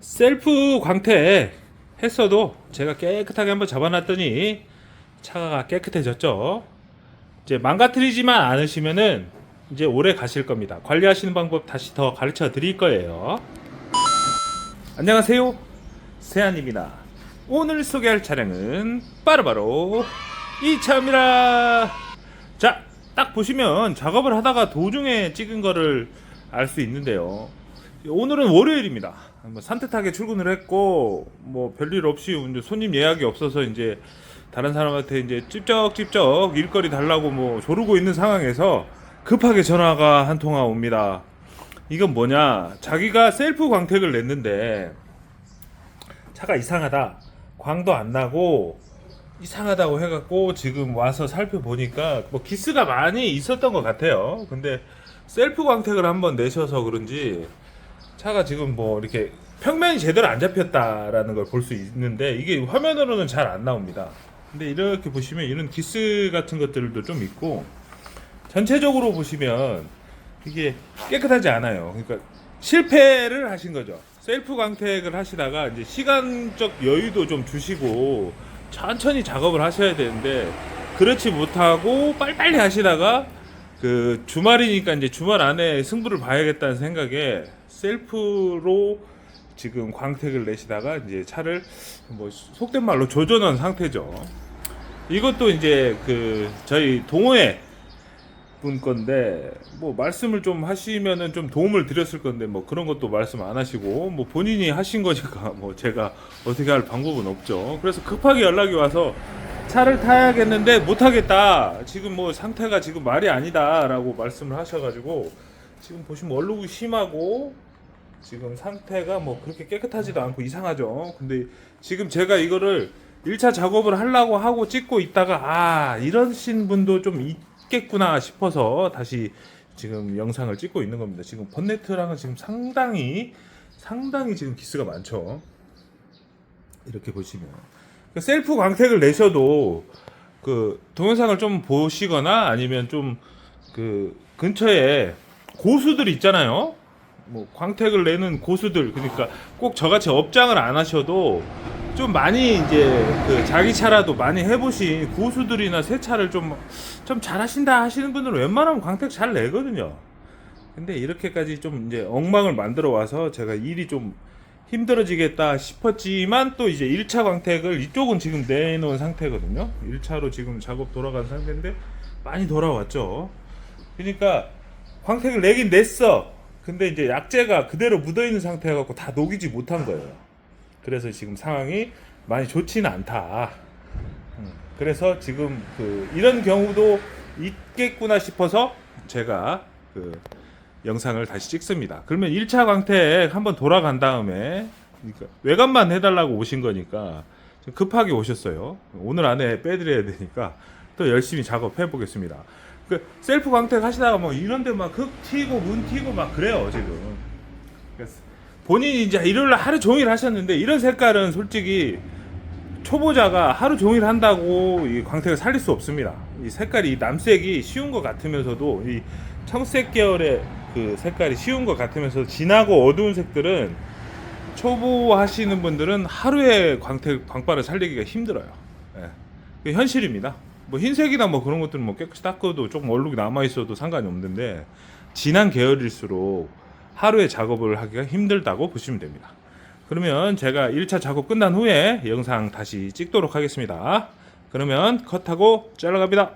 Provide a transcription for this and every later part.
셀프 광택 했어도 제가 깨끗하게 한번 잡아놨더니 차가 깨끗해졌죠. 이제 망가뜨리지만 않으시면은 이제 오래 가실 겁니다. 관리하시는 방법 다시 더 가르쳐 드릴 거예요. 안녕하세요. 세안입니다. 오늘 소개할 차량은 바로바로 이 차입니다. 자, 딱 보시면 작업을 하다가 도중에 찍은 거를 알 수 있는데요. 오늘은 월요일입니다. 뭐 산뜻하게 출근을 했고 뭐 별일 없이 이제 손님 예약이 없어서 이제 다른 사람한테 이제 찝쩍찝쩍 일거리 달라고 뭐 조르고 있는 상황에서 급하게 전화가 한 통화 옵니다. 이건 뭐냐? 자기가 셀프 광택을 냈는데 차가 이상하다. 광도 안 나고 이상하다고 해갖고 지금 와서 살펴보니까 뭐 기스가 많이 있었던 것 같아요. 근데 셀프 광택을 한번 내셔서 그런지 차가 지금 뭐 이렇게 평면이 제대로 안 잡혔다라는 걸 볼 수 있는데 이게 화면으로는 잘 안 나옵니다. 근데 이렇게 보시면 이런 기스 같은 것들도 좀 있고 전체적으로 보시면 이게 깨끗하지 않아요. 그러니까 실패를 하신 거죠. 셀프 광택을 하시다가 이제 시간적 여유도 좀 주시고 천천히 작업을 하셔야 되는데 그렇지 못하고 빨리빨리 하시다가 그 주말이니까 이제 주말 안에 승부를 봐야겠다는 생각에 셀프로 지금 광택을 내시다가 이제 차를 뭐 속된 말로 조져놓은 상태죠. 이것도 이제 그 저희 동호회 분 건데 뭐 말씀을 좀 하시면은 좀 도움을 드렸을 건데 뭐 그런 것도 말씀 안 하시고 뭐 본인이 하신 거니까 뭐 제가 어떻게 할 방법은 없죠. 그래서 급하게 연락이 와서 차를 타야겠는데 못 하겠다. 지금 뭐 상태가 지금 말이 아니다라고 말씀을 하셔가지고 지금 보시면 얼룩이 심하고 지금 상태가 뭐 그렇게 깨끗하지도 않고 이상하죠. 근데 지금 제가 이거를 1차 작업을 하려고 하고 찍고 있다가 아 이러신 분도 좀 있겠구나 싶어서 다시 지금 영상을 찍고 있는 겁니다. 지금 번네트랑은 지금 상당히 상당히 지금 기스가 많죠. 이렇게 보시면 그 셀프 광택을 내셔도 그 동영상을 좀 보시거나 아니면 좀 그 근처에 고수들 있잖아요. 뭐 광택을 내는 고수들 그러니까 꼭 저같이 업장을 안 하셔도 좀 많이 이제 그 자기 차라도 많이 해보신 고수들이나 새 차를 좀 좀 잘하신다 하시는 분들은 웬만하면 광택 잘 내거든요. 근데 이렇게까지 좀 이제 엉망을 만들어 와서 제가 일이 좀 힘들어지겠다 싶었지만 또 이제 1차 광택을 이쪽은 지금 내놓은 상태거든요. 1차로 지금 작업 돌아간 상태인데 많이 돌아왔죠. 그러니까 광택을 내긴 냈어. 근데 이제 약재가 그대로 묻어 있는 상태여 갖고 다 녹이지 못한 거예요. 그래서 지금 상황이 많이 좋지는 않다. 음, 그래서 지금 그 이런 경우도 있겠구나 싶어서 제가 그 영상을 다시 찍습니다. 그러면 1차 광택 한번 돌아간 다음에 그러니까 외관만 해달라고 오신 거니까 좀 급하게 오셨어요. 오늘 안에 빼드려야 되니까 또 열심히 작업해 보겠습니다. 그 셀프 광택 하시다가 뭐 이런 데 막흙 튀고 문 튀고 막 그래요 지금. 본인이 이제 일요일 날 하루 종일 하셨는데 이런 색깔은 솔직히 초보자가 하루 종일 한다고 이 광택을 살릴 수 없습니다. 이 색깔이 이 남색이 쉬운 것 같으면서도 이 청색 계열의 그 색깔이 쉬운 것 같으면서 진하고 어두운 색들은 초보 하시는 분들은 하루에 광택 광발을 살리기가 힘들어요. 예. 현실입니다. 뭐 흰색이나 뭐 그런 것들은 뭐 깨끗이 닦아도 조금 얼룩이 남아 있어도 상관이 없는데 진한 계열일수록 하루에 작업을 하기가 힘들다고 보시면 됩니다. 그러면 제가 1차 작업 끝난 후에 영상 다시 찍도록 하겠습니다. 그러면 컷하고 잘라갑니다.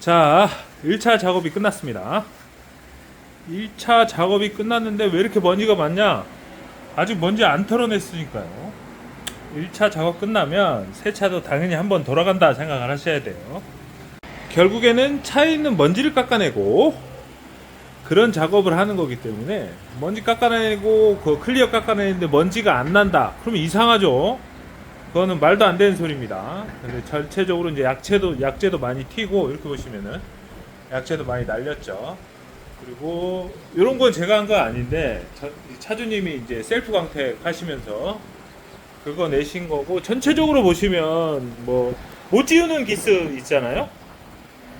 자, 1차 작업이 끝났습니다. 1차 작업이 끝났는데 왜 이렇게 먼지가 많냐? 아직 먼지 안 털어냈으니까요. 1차 작업 끝나면 새 차도 당연히 한번 돌아간다 생각을 하셔야 돼요. 결국에는 차에 있는 먼지를 깎아내고 그런 작업을 하는 거기 때문에 먼지 깎아내고 그 클리어 깎아내는데 먼지가 안 난다. 그러면 이상하죠. 그거는 말도 안 되는 소리입니다. 근데 전체적으로 이제 약재도 약재도 많이 튀고 이렇게 보시면은 약재도 많이 날렸죠. 그리고 이런 건 제가 한 거 아닌데 차- 차주님이 이제 셀프 광택 하시면서 그거 내신 거고 전체적으로 보시면 뭐 못 지우는 기스 있잖아요.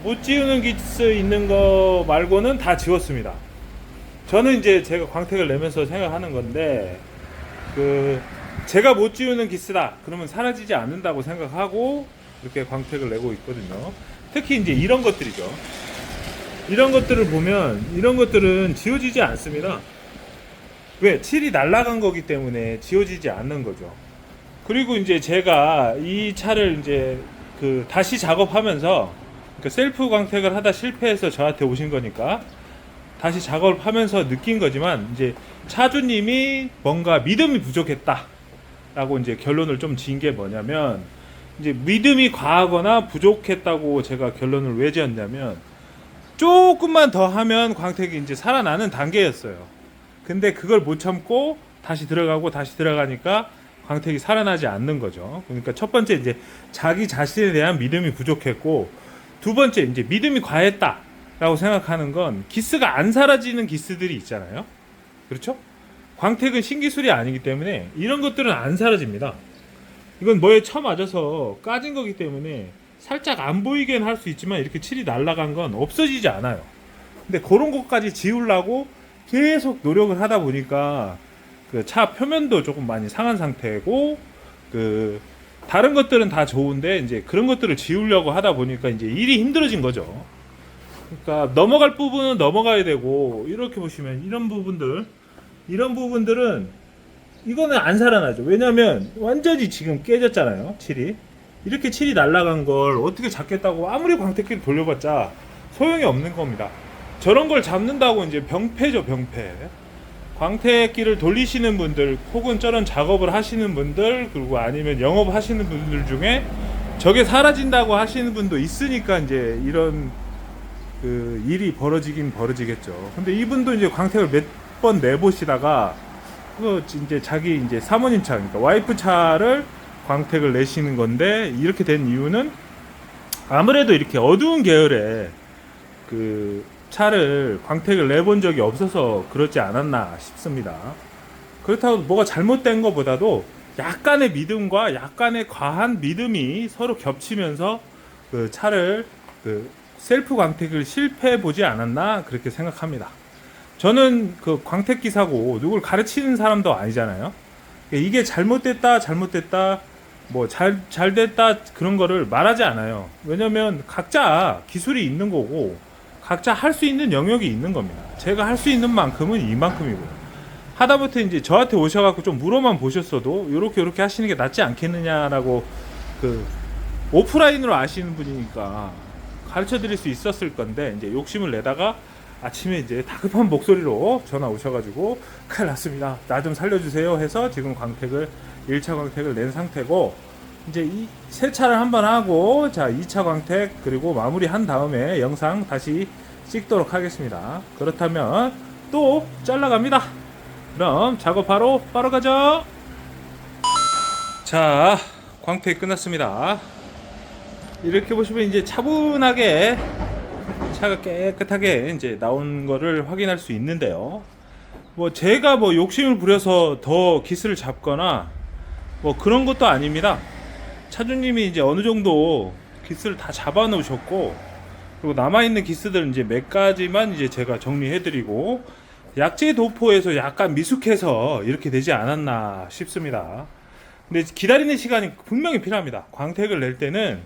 못 지우는 기스 있는 거 말고는 다 지웠습니다. 저는 이제 제가 광택을 내면서 생각하는 건데 그 제가 못 지우는 기스다 그러면 사라지지 않는다고 생각하고 이렇게 광택을 내고 있거든요. 특히 이제 이런 것들이죠. 이런 것들을 보면 이런 것들은 지워지지 않습니다. 왜? 칠이 날아간 거기 때문에 지워지지 않는 거죠. 그리고 이제 제가 이 차를 이제 그 다시 작업하면서 그 셀프 광택을 하다 실패해서 저한테 오신 거니까 다시 작업을 하면서 느낀 거지만 이제 차주님이 뭔가 믿음이 부족했다라고 이제 결론을 좀 지은 게 뭐냐면 이제 믿음이 과하거나 부족했다고 제가 결론을 왜 지었냐면 조금만 더 하면 광택이 이제 살아나는 단계였어요. 근데 그걸 못 참고 다시 들어가고 다시 들어가니까 광택이 살아나지 않는 거죠. 그러니까 첫 번째 이제 자기 자신에 대한 믿음이 부족했고 두 번째 이제 믿음이 과했다라고 생각하는 건 기스가 안 사라지는 기스들이 있잖아요. 그렇죠? 광택은 신기술이 아니기 때문에 이런 것들은 안 사라집니다. 이건 뭐에 쳐맞아서 까진 거기 때문에 살짝 안 보이게는 할수 있지만 이렇게 칠이 날아간 건 없어지지 않아요. 근데 그런 것까지 지우려고 계속 노력을 하다 보니까 그 차 표면도 조금 많이 상한 상태고 그 다른 것들은 다 좋은데 이제 그런 것들을 지우려고 하다 보니까 이제 일이 힘들어진 거죠. 그러니까 넘어갈 부분은 넘어가야 되고 이렇게 보시면 이런 부분들 이런 부분들은 이거는 안 살아나죠. 왜냐면 완전히 지금 깨졌잖아요. 칠이. 이렇게 칠이 날아간 걸 어떻게 잡겠다고 아무리 광택기를 돌려봤자 소용이 없는 겁니다. 저런 걸 잡는다고 이제 병폐죠, 병폐. 광택기를 돌리시는 분들 혹은 저런 작업을 하시는 분들 그리고 아니면 영업 하시는 분들 중에 저게 사라진다고 하시는 분도 있으니까 이제 이런 그 일이 벌어지긴 벌어지겠죠. 근데 이분도 이제 광택을 몇 번 내보시다가 그 이제 자기 이제 사모님 차, 그러니까 와이프 차를 광택을 내시는 건데 이렇게 된 이유는 아무래도 이렇게 어두운 계열의 그 차를 광택을 내본 적이 없어서 그렇지 않았나 싶습니다. 그렇다고 뭐가 잘못된 것보다도 약간의 믿음과 약간의 과한 믿음이 서로 겹치면서 그 차를 그 셀프 광택을 실패해 보지 않았나 그렇게 생각합니다. 저는 그 광택 기사고 누굴 가르치는 사람도 아니잖아요. 이게 잘못됐다, 잘못됐다, 뭐 잘 잘 됐다 그런 거를 말하지 않아요. 왜냐면 각자 기술이 있는 거고 각자 할 수 있는 영역이 있는 겁니다. 제가 할 수 있는 만큼은 이만큼이고요. 하다못해 이제 저한테 오셔갖고 좀 물어만 보셨어도 요렇게 요렇게 하시는 게 낫지 않겠느냐라고 그 오프라인으로 아시는 분이니까 가르쳐 드릴 수 있었을 건데 이제 욕심을 내다가 아침에 이제 다급한 목소리로 전화 오셔가지고 큰일 났습니다. 나 좀 살려주세요 해서 지금 광택을 1차 광택을 낸 상태고 이제 이 세차를 한번 하고 자 2차 광택 그리고 마무리한 다음에 영상 다시 찍도록 하겠습니다. 그렇다면 또 잘라갑니다. 그럼 작업하러 바로 가죠. 자 광택 끝났습니다. 이렇게 보시면 이제 차분하게 차가 깨끗하게 이제 나온 거를 확인할 수 있는데요. 뭐 제가 뭐 욕심을 부려서 더 기스를 잡거나 뭐 그런 것도 아닙니다. 차주님이 이제 어느 정도 기스를 다 잡아 놓으셨고 그리고 남아 있는 기스들은 이제 몇 가지만 이제 제가 정리해 드리고 약재 도포에서 약간 미숙해서 이렇게 되지 않았나 싶습니다. 근데 기다리는 시간이 분명히 필요합니다. 광택을 낼 때는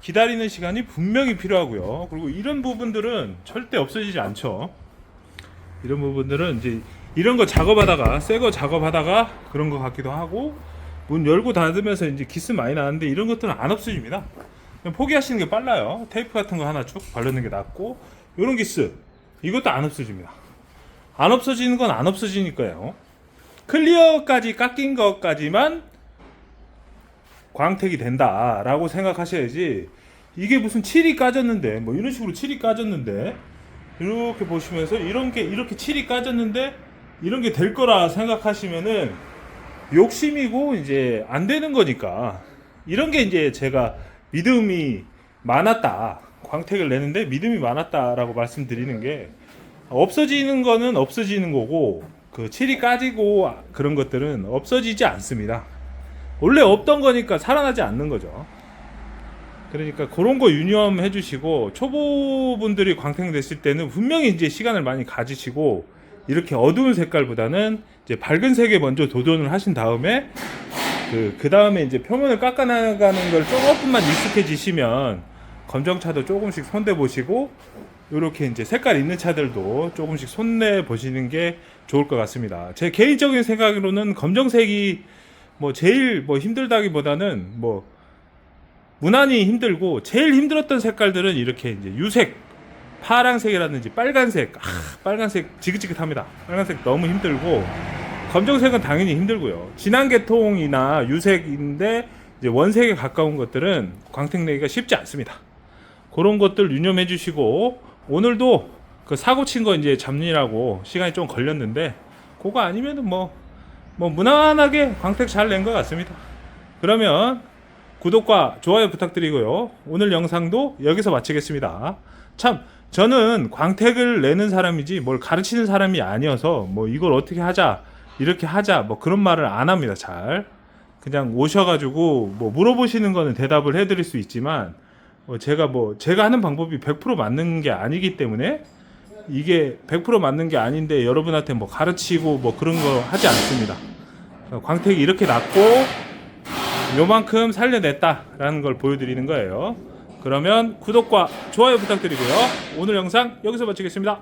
기다리는 시간이 분명히 필요하고요. 그리고 이런 부분들은 절대 없어지지 않죠. 이런 부분들은 이제 이런 거 작업하다가 새 거 작업하다가 그런 것 같기도 하고 문 열고 닫으면서 이제 기스 많이 나는데 이런 것들은 안 없어집니다. 포기하시는 게 빨라요. 테이프 같은 거 하나 쭉 바르는 게 낫고 이런 기스 이것도 안 없어집니다. 안 없어지는 건 안 없어지니까요. 클리어까지 깎인 것까지만 광택이 된다라고 생각하셔야지 이게 무슨 칠이 까졌는데 뭐 이런 식으로 칠이 까졌는데 이렇게 보시면서 이런 게 이렇게 칠이 까졌는데 이런 게 될 거라 생각하시면은 욕심이고 이제 안 되는 거니까 이런 게 이제 제가 믿음이 많았다 광택을 내는데 믿음이 많았다라고 말씀드리는 게 없어지는 거는 없어지는 거고 그 칠이 까지고 그런 것들은 없어지지 않습니다. 원래 없던 거니까 살아나지 않는 거죠. 그러니까 그런 거 유념해 주시고 초보분들이 광택 냈을 때는 분명히 이제 시간을 많이 가지시고 이렇게 어두운 색깔보다는 이제 밝은 색에 먼저 도전을 하신 다음에 그, 그 다음에 이제 표면을 깎아 나가는 걸 조금만 익숙해지시면 검정차도 조금씩 손대 보시고 이렇게 이제 색깔 있는 차들도 조금씩 손내 보시는 게 좋을 것 같습니다. 제 개인적인 생각으로는 검정색이 뭐 제일 뭐 힘들다기보다는 뭐 무난히 힘들고 제일 힘들었던 색깔들은 이렇게 이제 유색, 파란색이라든지 빨간색, 아, 빨간색 지긋지긋합니다. 빨간색 너무 힘들고 검정색은 당연히 힘들고요. 진한 계통이나 유색인데 이제 원색에 가까운 것들은 광택 내기가 쉽지 않습니다. 그런 것들 유념해 주시고 오늘도 그 사고 친 거 이제 잡느라고 시간이 좀 걸렸는데 그거 아니면은 뭐 뭐 무난하게 광택 잘 낸 것 같습니다. 그러면 구독과 좋아요 부탁드리고요. 오늘 영상도 여기서 마치겠습니다. 참 저는 광택을 내는 사람이지 뭘 가르치는 사람이 아니어서 뭐 이걸 어떻게 하자 이렇게 하자 뭐 그런 말을 안 합니다. 잘 그냥 오셔가지고 뭐 물어보시는 거는 대답을 해드릴 수 있지만 어, 제가 뭐 제가 하는 방법이 100% 맞는 게 아니기 때문에 이게 100% 맞는 게 아닌데 여러분한테 뭐 가르치고 뭐 그런 거 하지 않습니다. 어, 광택이 이렇게 났고 요만큼 살려냈다라는 걸 보여드리는 거예요. 그러면 구독과 좋아요 부탁드리고요. 오늘 영상 여기서 마치겠습니다.